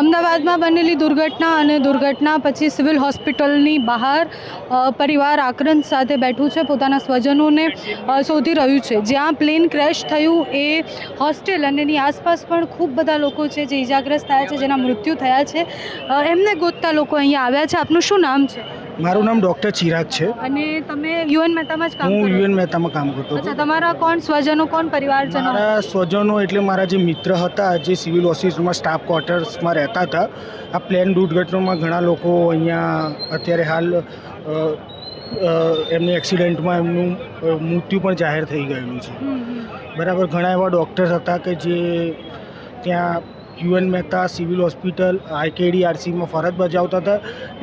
અમદાવાદમાં બનેલી દુર્ઘટના અને દુર્ઘટના પછી સિવિલ હોસ્પિટલની બહાર પરિવાર આક્રંદ સાથે બેઠું છે. પોતાના સ્વજનોને શોધી રહ્યું છે. જ્યાં પ્લેન ક્રેશ થયું એ હોસ્ટેલ અને એની આસપાસ પણ ખૂબ બધા લોકો છે જે ઇજાગ્રસ્ત થયા છે, જેના મૃત્યુ થયા છે. એમને ગોતતા લોકો અહીંયા આવ્યા છે. આપનું શું નામ છે? મારું નામ ડૉક્ટર ચિરાગ છે અને તમે યુએન મહેતામાં જ કામ હું? યુએન મહેતામાં કામ કરતો અચ્છા તમારા કોણ સ્વજનો કોણ પરિવારજનો મારા સ્વજનો એટલે મારા જે મિત્ર હતા જે સિવિલ ઓફિસમાં સ્ટાફ ક્વાર્ટર્સમાં રહેતા હતા આ પ્લેન દુર્ઘટનામાં ઘણા લોકો અહીંયા અત્યારે હાલ એમની એક્સિડન્ટમાં એમનું મૃત્યુ પણ જાહેર થઈ ગયેલું છે. બરાબર ઘણા એવા ડૉક્ટર્સ હતા કે જે ત્યાં યુએન મહેતા સિવિલ હોસ્પિટલ આઈકેડીઆરસીમાં ફરજ બજાવતા હતા.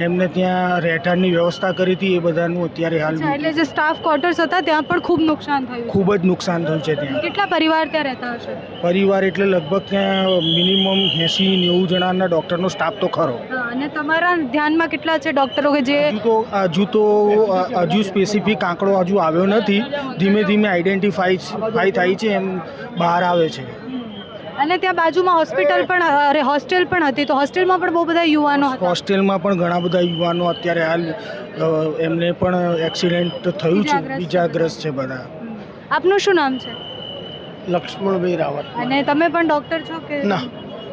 એમને ત્યાં રહેઠાણની વ્યવસ્થા કરી હતી એ બધાનું અત્યારે હાલ એટલે જે સ્ટાફ ક્વાર્ટર્સ હતા ત્યાં પણ ખૂબ નુકસાન થયું. ખૂબ જ નુકસાન થયું છે ત્યાં. કેટલા પરિવાર ત્યાં રહેતા હશે? પરિવાર એટલે લગભગ ત્યાં મિનિમમ એંસી નેવું જણાના ડૉક્ટરનો સ્ટાફ તો ખરો. અને તમારા ધ્યાનમાં કેટલા છે ડૉક્ટરો કે જે તો હજુ તો હજુ સ્પેસિફિક આંકડો હજુ આવ્યો નથી. ધીમે ધીમે આઈડેન્ટિફાઈ ફાઈ થાય છે એમ બહાર આવે છે. અને ત્યાં બાજુમાં હોસ્પિટલ પણ અરે હોસ્ટેલ પણ હતી. તો હોસ્ટેલમાં પણ બહુ બધા યુવાનો હતા. હોસ્ટેલમાં પણ ઘણા બધા યુવાનો અત્યારે હાલ એમને પણ એક્સિડન્ટ થયું છે. બીજાગ્રસ્ત છે બધા. આપનું શું નામ છે? લક્ષ્મણભાઈ રાવત. અને તમે પણ ડોક્ટર છો કે? ના.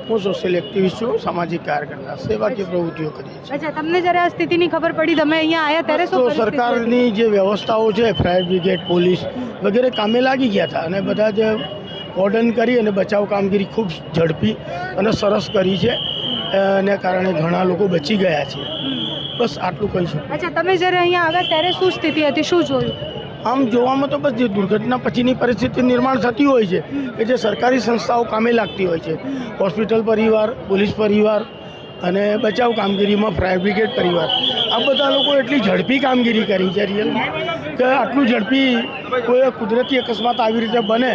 હું સોશિયલ એક્ટિવિસ્ટ છું. સામાજિક કાર્યકર્તા સેવાકીય પ્રવૃત્તિઓ કરીએ છીએ. અચ્છા તમને જ્યારે આ સ્થિતિની ખબર પડી તમે અહીંયા આવ્યા ત્યારે શું સરકારની જે વ્યવસ્થાઓ છે ફાયર બ્રિગેડ પોલીસ વગેરે કામે લાગી ગયા હતા. અને બધા જે ઓર્ડન કરી અને બચાવ કામગીરી ખૂબ ઝડપી અને સરસ કરી છે. એને કારણે ઘણા લોકો બચી ગયા છે. બસ આટલું કહી શકું. અચ્છા તમે જ્યારે અહીંયા આવ્યા ત્યારે શું સ્થિતિ હતી? શું જોયું? આમ જોવામાં તો બસ જે દુર્ઘટના પછીની પરિસ્થિતિ નિર્માણ થતી હોય છે કે જે સરકારી સંસ્થાઓ કામે લાગતી હોય છે. હોસ્પિટલ પરિવાર પોલીસ પરિવાર અને બચાવ કામગીરીમાં ફાયર બ્રિગેડ પરિવાર. આ બધા લોકો એટલી ઝડપી કામગીરી કરી છે રિયલમાં કે આટલું ઝડપી કોઈ કુદરતી અકસ્માત આવી રીતે બને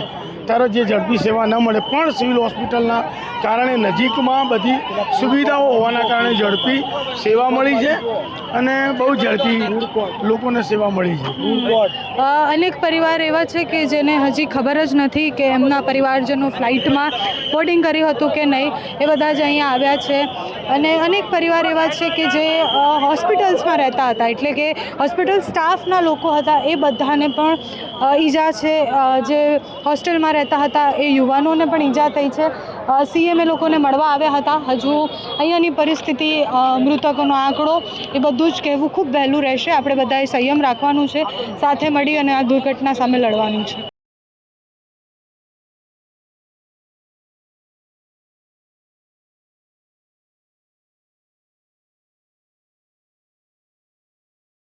ત્યારે જે ઝડપી સેવા ન મળે પણ સિવિલ હોસ્પિટલના કારણે નજીકમાં બધી સુવિધાઓ હોવાના કારણે ઝડપી સેવા મળી છે અને બહુ ઝડપી લોકોને સેવા મળી છે. અનેક પરિવાર એવા છે કે જેને હજી ખબર જ નથી કે એમના પરિવારજનો ફ્લાઇટમાં બોર્ડિંગ કર્યું હતું કે નહીં, એ બધા જ અહીંયા આવ્યા છે. અને અનેક પરિવાર એવા છે કે જે હોસ્પિટલ્સમાં રહેતા હતા, એટલે કે હોસ્પિટલ સ્ટાફના લોકો હતા, એ બધાને પણ ઈજા છે જે હોસ્ટેલમાં રહેતા હતા એ યુવાનોને પણ ઈજા થઈ છે. સીએમ એ લોકોને મળવા આવ્યા હતા. હજુ અહીંયાની પરિસ્થિતિ મૃતકોનો આંકડો એ બધું જ કહેવું ખૂબ વહેલું રહેશે. આપણે બધાએ સંયમ રાખવાનું છે, સાથે મળી અને આ દુર્ઘટના સામે લડવાનું છે.